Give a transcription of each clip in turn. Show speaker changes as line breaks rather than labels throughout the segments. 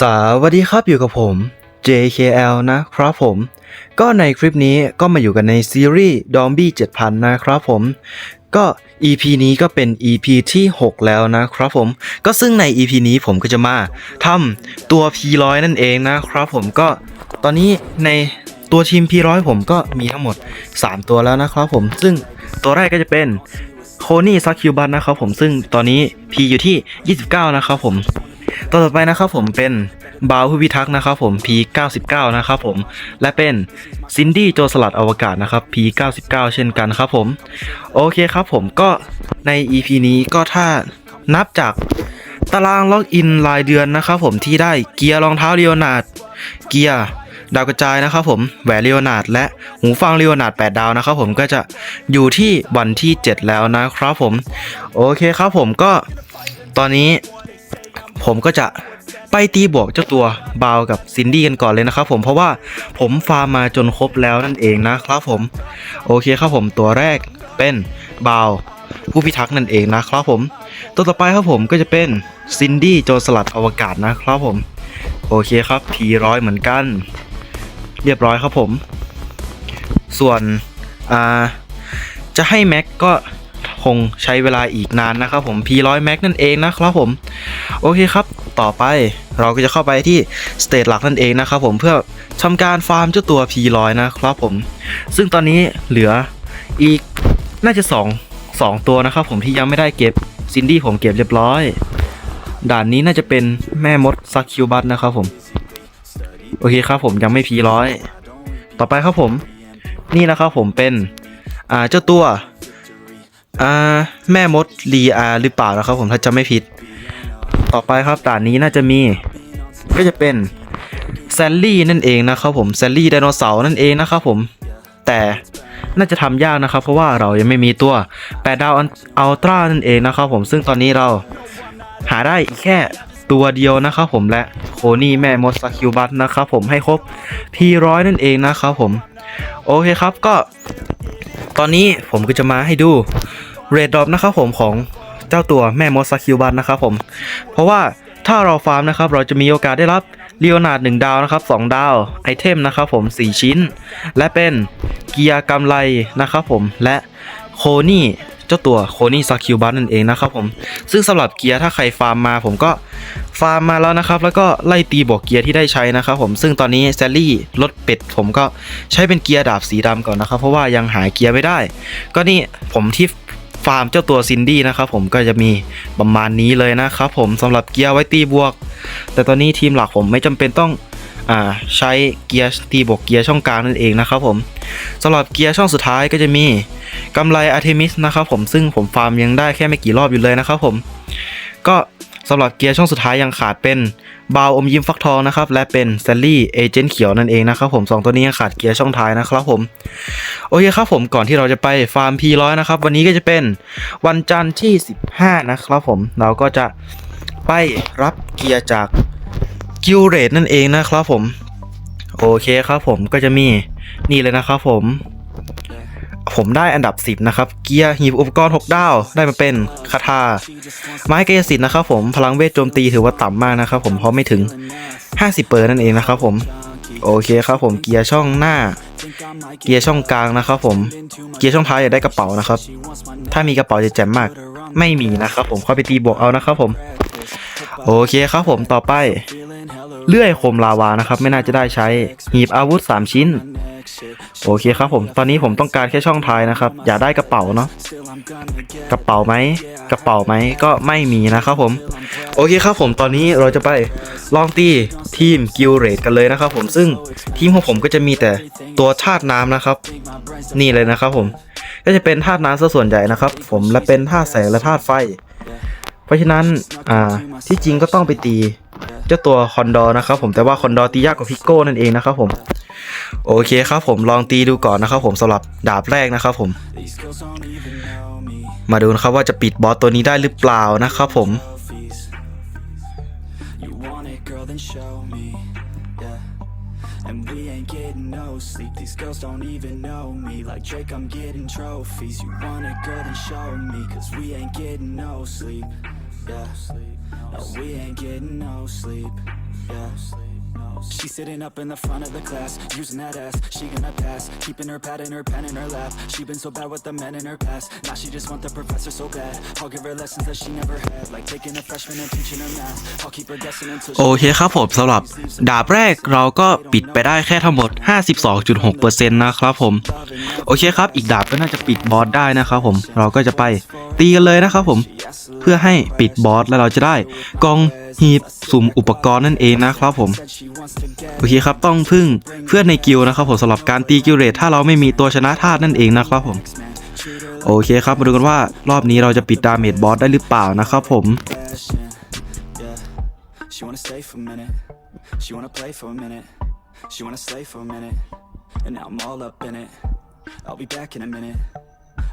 สวัสดีครับอยู่กับผม JKL นะครับผม ก็ในคลิปนี้ก็มาอยู่กันในซีรีส์ d o m b i 7000 นะครับผมก็ EP นี้ก็เป็น EP ที่ 6 แล้วนะครับผม ก็ซึ่งใน EP นี้ผมก็จะมาทำตัว P100 นั่นเองนะครับผมก็ตอนนี้ในตัวทีม P100 ผมก็มีทั้งหมด 3 ตัวแล้วนะครับผม ซึ่งตัวแรกก็จะเป็นโคนี่ซักคิวบันนะครับผมซึ่งตอนนี้ P อยู่ที่ 29 นะครับผม ต่อต่อไปนะครับผมเป็นบาวผู้พิทักษ์นะครับผม P99 นะครับผม และเป็นซินดี้โจสลัดอวกาศนะครับ P99 เช่นกันครับผม โอเคครับผมก็ใน EP นี้ก็ถ้านับจากตารางล็อกอินรายเดือนนะครับผมที่ได้เกียร์รองเท้าเรียวนาดเกียร์ดาวกระจายนะครับผมแหวนเรียวนาดและหูฟังเรียวนาด8 ดาวนะครับผมก็จะอยู่ที่วันที่ 7 แล้วนะครับผม โอเคครับผมก็ตอนนี้ ผมก็จะไปตีบวกเจ้าตัวบาวกับซินดี้กันก่อนเลยนะครับผมเพราะว่าผมฟาร์มมาจนครบแล้วนั่นเองนะครับผม โอเคครับผมตัวแรกเป็นบาวผู้พิทักษ์นั่นเองนะครับผม ตัวต่อไปครับผมก็จะเป็นซินดี้โจรสลัดอวกาศนะครับผม โอเคครับพีร้อยเหมือนกัน เรียบร้อยครับผม ส่วนจะให้แม็กก็ คงใช้เวลาอีกนานนะครับผม P100 Max นั่นเองนะครับผม โอเคครับ ต่อไปเราก็จะเข้าไปที่สเตจหลักนั่นเองนะครับผมเพื่อทำการฟาร์มเจ้าตัว P100 นะครับผม ซึ่งตอนนี้เหลืออีกน่าจะ 2 2 ตัวนะครับผมที่ยังไม่ได้เก็บซินดี้ผมเก็บเรียบร้อย ด่านนี้น่าจะเป็นแม่มดซักคิวบัตนะครับผม โอเคครับผมยังไม่ P100 ต่อไปครับผม นี่นะครับผมเป็นเจ้าตัว อ่าแม่มดลีอาหรือเปล่านะครับผมถ้าจำไม่ผิด ต่อไปครับด่านนี้น่าจะมี ก็จะเป็นแซลลี่นั่นเองนะครับผมแซลลี่ไดโนเสาร์นั่นเองนะครับผม แต่น่าจะทำยากนะครับ เพราะว่าเรายังไม่มีตัว8ดดาวอัลตร้านั่นเองนะครับผมซึ่งตอนนี้เราหาได้อีกแค่ตัวเดียวนะครับผมและโคนี่แม่มดสกิลบัตนะครับผมให้ครบ P100 นั่นเองนะครับผม โอเคครับก็ ตอนนี้ผมก็จะมาให้ดูเรดดอปนะครับผมของเจ้าตัวแม่มดซาคิวบันนะครับผม เพราะว่าถ้าเราฟาร์มนะครับ เราจะมีโอกาสได้รับเลียนาด1ดาวนะครับ2ดาวไอเทมนะครับผม 4 ชิ้น และเป็นเกียร์กำไรนะครับผมและโคนี่ จ้าตัวโคนี่ซาคิวบันนั่นเองนะครับผม ซึ่งสำหรับเกียร์ถ้าใครฟาร์มมา ผมก็ฟาร์มมาแล้วนะครับ แล้วก็ไล่ตีบอกเกียร์ที่ได้ใช้นะครับผม ซึ่งตอนนี้แซลลี่รถเป็ด ผมก็ใช้เป็นเกียร์ดาบสีดำก่อนนะครับ เพราะว่ายังหาเกียร์ไม่ได้ ก็นี่ผมที่ฟาร์มเจ้าตัวซินดี้นะครับผมก็จะมีประมาณนี้เลยนะครับผมสำหรับเกียร์ไว้ตีบวก แต่ตอนนี้ทีมหลักผมไม่จำเป็นต้องอใช้เกียร์ตีบวกเกียร์ช่องกลางนั่นเองนะครับผมสำหรับเกียร์ช่องสุดท้ายก็จะมี กำไรอาร์เทมิสนะครับผมซึ่งผมฟาร์มยังได้แค่ไม่กี่รอบอยู่เลยนะครับผมก็สำหรับเกียร์ช่องสุดท้ายยังขาดเป็นบาวอมยิ้มฟักทองนะครับและเป็นแซลลี่เอเจนต์เขียวนั่นเองนะครับผมสองตัวนี้ยังขาดเกียร์ช่องท้ายนะครับผมโอเคครับผมก่อนที่เราจะไปฟาร์ม P100 นะครับวันนี้ก็จะเป็นวันจันทร์ที่ 15 นะครับผมเราก็จะไปรับเกียร์จากกิลเรดนั่นเองนะครับผมโอเคครับผมก็จะมีนี่เลยนะครับผม ผมได้อันดับ 10 นะครับ เกียร์หีบอุปกรณ์ 6 ดาวได้มาเป็นคาถาไม้กายสิทธิ์นะครับผมพลังเวทโจมตีถือว่าต่ำมากนะครับผมเพราะไม่ถึง 50 เปอร์นั่นเองนะครับผมโอเคครับผมเกียร์ช่องหน้า เกียร์ช่องกลางนะครับผมเกียร์ช่องท้ายอยากได้กระเป๋านะครับ ถ้ามีกระเป๋าจะแจ่มมาก ไม่มีนะครับผมค่อยไปตีบวกเอานะครับผม โอเคครับผมต่อไป เลื่อยคมลาวานะครับ ไม่น่าจะได้ใช้ หีบอาวุธ 3 ชิ้น โอเคครับผม ตอนนี้ผมต้องการแค่ช่องท้ายนะครับ อยากได้กระเป๋าเนาะ กระเป๋าไหม กระเป๋าไหม ก็ไม่มีนะครับผม โอเคครับผม ตอนนี้เราจะไปลองตีทีมกิลเรดกันเลยนะครับผม ซึ่งทีมของผมก็จะมีแต่ตัวธาตุน้ำนะครับ นี่เลยนะครับผม ก็จะเป็นธาตุน้ำซะส่วนใหญ่นะครับ ผม และเป็นธาตุแสงและธาตุไฟ เพราะฉะนั้น อ่า ที่จริงก็ต้องไปตีเจ้าตัวคอนดอนะครับผม แต่ว่าคอนดอตียากกว่าพิกโก้นั่นเองนะครับผม โอเคครับผมลองตีดูก่อนนะครับผมสำหรับดาบแรกนะครับผม มาดูนะครับว่าจะปิดบอสตัวนี้ได้หรือเปล่านะครับผม
Yeah. And we ain't getting no sleep. These girls don't even know me. Like Drake, I'm getting trophies. You want it, girl, then show me. Cause we ain't getting no sleep. Yeah. No, we ain't getting no sleep. She's sitting up in the front of the class, using that ass. She gonna pass, keeping her pad and her pen in her lap. She been so bad with the men in her past. Now she just want the professor so bad. I'll give her lessons that she never had, like taking a freshman and teaching her math. I'll keep her guessing until
โอ
she
เคครับผมสำหรับดาบแรกเราก็ปิดไปได้แค่ทั้งหมด 52.6%นะครับผม โอเคครับ อีกดาบก็น่าจะปิดบอสได้นะครับผมเราก็จะไป ตีกันเลยนะครับผมเพื่อให้ปิดบอสแล้วเราจะได้กองหีบสุ่มอุปกรณ์นั่นเองนะครับผมโอเคครับต้องพึ่งเพื่อนในกิลนะครับผมสำหรับการตีกิลเรทถ้าเราไม่มีตัวชนะธาตุนั่นเองนะครับผมโอเคครับมาดูกันว่ารอบนี้เราจะปิดดาเมจบอสได้หรือเปล่านะครับผม
she wanna stay for a minute. She wanna play for a minute. She wanna slay for a minute. And now I'm all up in it. I'll be back in a minute.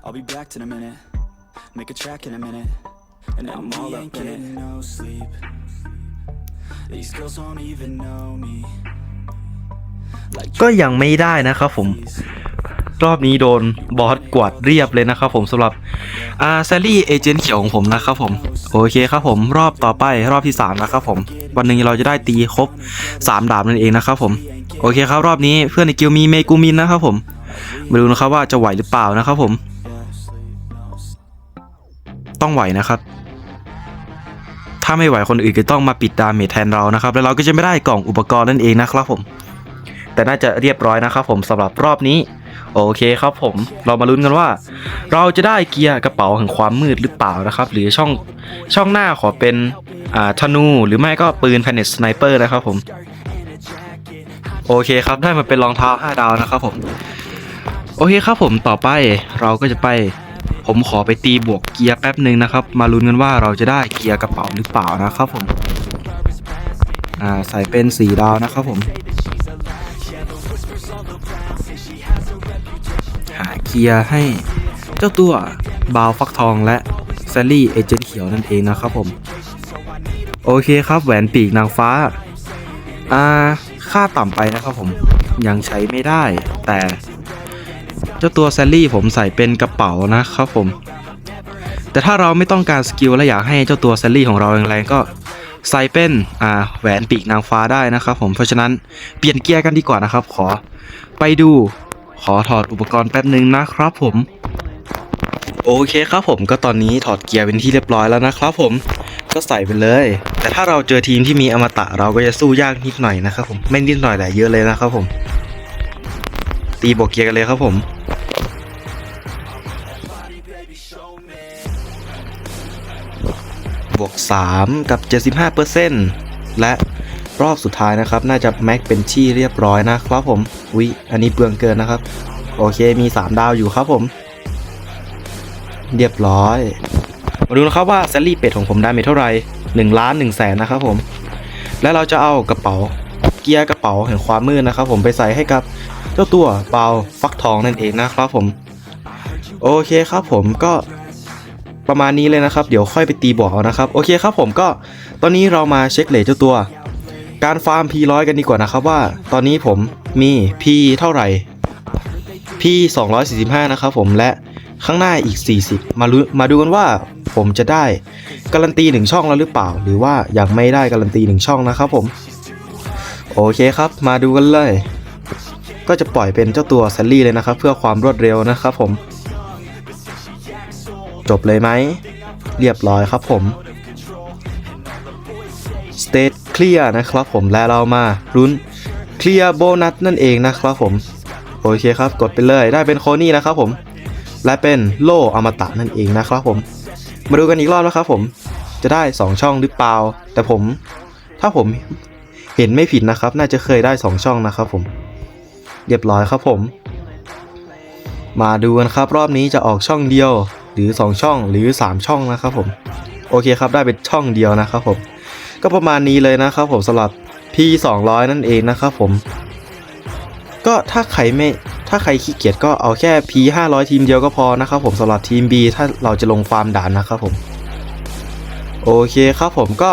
I'll be back in a minute. Make a track in a minute. And now I'm all up in it. No sleep. These girls don't even know me. Like
ก็ยังไม่ได้นะครับผม รอบนี้โดนบอสกวาดเรียบเลยนะครับผมสำหรับอาแซลลี่เอเจนต์เขียวของผมนะครับผม โอเคครับผมรอบต่อไปรอบที่ 3 นะครับผม วันหนึ่งเราจะได้ตีครบ 3 ดาบนั่นเองนะครับผม โอเคครับรอบนี้เพื่อนในกิลด์มีเมกูมินนะครับผม มาดูนะครับว่าจะไหวหรือเปล่านะครับผม ต้องไหวนะครับ ถ้าไม่ไหวคนอื่นก็ต้องมาปิดดาเมจแทนเรานะครับ แล้วเราก็จะไม่ได้กล่องอุปกรณ์นั่นเองนะครับผม แต่น่าจะเรียบร้อยนะครับผมสำหรับรอบนี้ โอเคครับผมเรามาลุ้นกันว่า เราจะได้เกียร์กระเป๋าแห่งความมืดหรือเปล่านะครับ หรือช่องช่องหน้าขอเป็นอ่าธนูหรือไม่ก็ปืนแพนเนตสไนเปอร์นะครับผมโอเคครับได้มาเป็นรองเท้า5ดาวนะครับผม โอเคครับผมต่อไปเราก็จะไป ผมขอไปตีบวกเกียร์แป๊บหนึ่งนะครับ มาลุ้นกันว่าเราจะได้เกียร์กระเป๋าหรือเปล่านะครับผมอ่าใส่เป็นสีดาวนะครับผมหาเกียร์ให้เจ้าตัวบาวฟักทองและแซลลี่เอเจนต์เขียวนั่นเองนะครับผม โอเคครับแหวนปีกนางฟ้าอ่าค่าต่ำไปนะครับผมยังใช้ไม่ได้แต่ เจ้าตัวแซลลี่ผมใส่เป็นกระเป๋านะครับผม แต่ถ้าเราไม่ต้องการสกิลและอยากให้เจ้าตัวแซลลี่ของเราแรงๆก็ใส่เป็นอ่าแหวนปีกนางฟ้าได้นะครับผมเพราะฉะนั้นเปลี่ยนเกียร์กันดีกว่านะครับ ขอไปดูขอถอดอุปกรณ์แป๊บหนึ่งนะครับผม โอเคครับผมก็ตอนนี้ถอดเกียร์เป็นที่เรียบร้อยแล้วนะครับผมก็ใส่ไปเลย แต่ถ้าเราเจอทีมที่มีอมตะเราก็จะสู้ยากนิดหน่อยนะครับผมไม่นิดหน่อยแต่เยอะเลยนะครับผม ตีบวกเกียร์กันเลยครับผม บวก 3 กับ 75%และรอบสุดท้ายนะครับ น่าจะแม็กเป็นที่เรียบร้อยนะครับผมวิอันนี้เปลืองเกินนะครับ โอเคมี 3 ดาวอยู่ครับผม เรียบร้อย มาดูนะครับว่าแซลลี่เป็ดของผมได้เมทเท่าไหร่1ล้าน1แสนนะครับผม และเราจะเอากระเป๋าเกียร์กระเป๋าแห่งความมืดนะครับผมไปใส่ให้กับ จ้าตัวเบาฟักทองนั่นเองนะครับผม โอเคครับผมก็ประมาณนี้เลยนะครับ เดี๋ยวค่อยไปตีบวกเอานะครับ โอเคครับผมก็ตอนนี้เรามาเช็คเลทเจ้าตัว การฟาร์ม P100 กันดีกว่านะครับว่า ตอนนี้ผมมี P เท่าไหร่ P 245 นะครับผมและข้างหน้าอีก 40 มาลุมาดูกันว่าผมจะได้การันตีหนึ่งช่องแล้วหรือเปล่า หรือว่ายังไม่ได้การันตีหนึ่งช่องนะครับผม โอเคครับ มาดูกันเลย ก็จะปล่อยเป็นเจ้าตัวแซลลี่เลยนะครับ เพื่อความรวดเร็วนะครับผม จบเลยไหม เรียบร้อยครับผม State Clear นะครับผมและเรามารุ้น Clear Bonus นั่นเองนะครับผม โอเคครับกดไปเลยได้เป็นโคนี่นะครับผม และเป็นโลอมตะนั่นเองนะครับผม มาดูกันอีกรอบนะครับผมจะได้ 2 ช่องหรือเปล่า แต่ผม ถ้าผมเห็นไม่ผิดนะครับ น่าจะเคยได้ 2 ช่องนะครับผม เรียบร้อยครับผม มาดูกันครับ รอบนี้จะออกช่องเดียว หรือ 2 ช่องหรือ 3 ช่องนะครับผม โอเคครับได้เป็นช่องเดียวนะครับผม ก็ประมาณนี้เลยนะครับผมสำหรับ P 200 นั่นเองนะครับผม ก็ถ้าใครไม่ถ้าใครขี้เกียจก็เอาแค่ P 500 ทีมเดียวก็พอนะครับผมสำหรับทีม B ถ้าเราจะลงฟาร์มด่านนะครับผมโอเคครับผมก็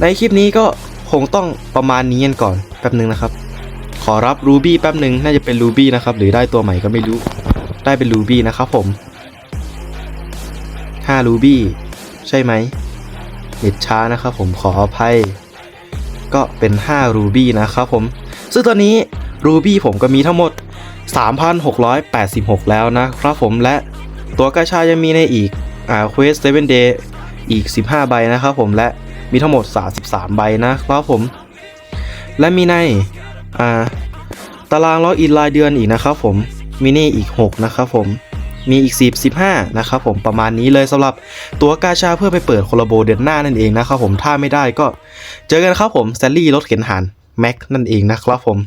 ในคลิปนี้ก็คงต้องประมาณนี้กันก่อนแป๊บนึงนะครับ ขอรับรูบี้แป๊บหนึ่งน่าจะเป็นรูบี้นะครับ หรือได้ตัวใหม่ก็ไม่รู้ ได้เป็นรูบี้นะครับผม5รูบี้ใช่ไหมเน็ตช้านะครับผมขออภัย ก็เป็น5รูบี้นะครับผมซึ่งตอนนี้รูบี้ผมก็มีทั้งหมด 3,686 แล้วนะครับผมและตัวกาชายังมีในอีกอ่าเควส7 day อีก 15 ใบนะครับผมและมีทั้งหมด 33 ใบนะครับผม และมีใน อ่าตารางล็อกอินรายเดือนอีกนะครับผมมีนี่อีก 6 นะครับผมมีอีก 10 15 นะครับผมประมาณนี้เลยสำหรับตัวกาชาเพื่อไปเปิดโคลาโบเดือนหน้านั่นเองนะครับผมถ้าไม่ได้ก็เจอกันครับผมแซลลี่รถเข็นหานแม็กนั่นเองนะครับผม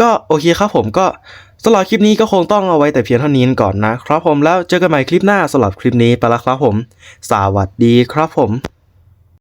ก็โอเคครับผมก็สำหรับคลิปนี้ก็คงต้องเอาไว้แต่เพียงเท่านี้ก่อนนะครับผมแล้วเจอกันใหม่คลิปหน้าสำหรับคลิปนี้ไปแล้วครับผม สวัสดีครับผม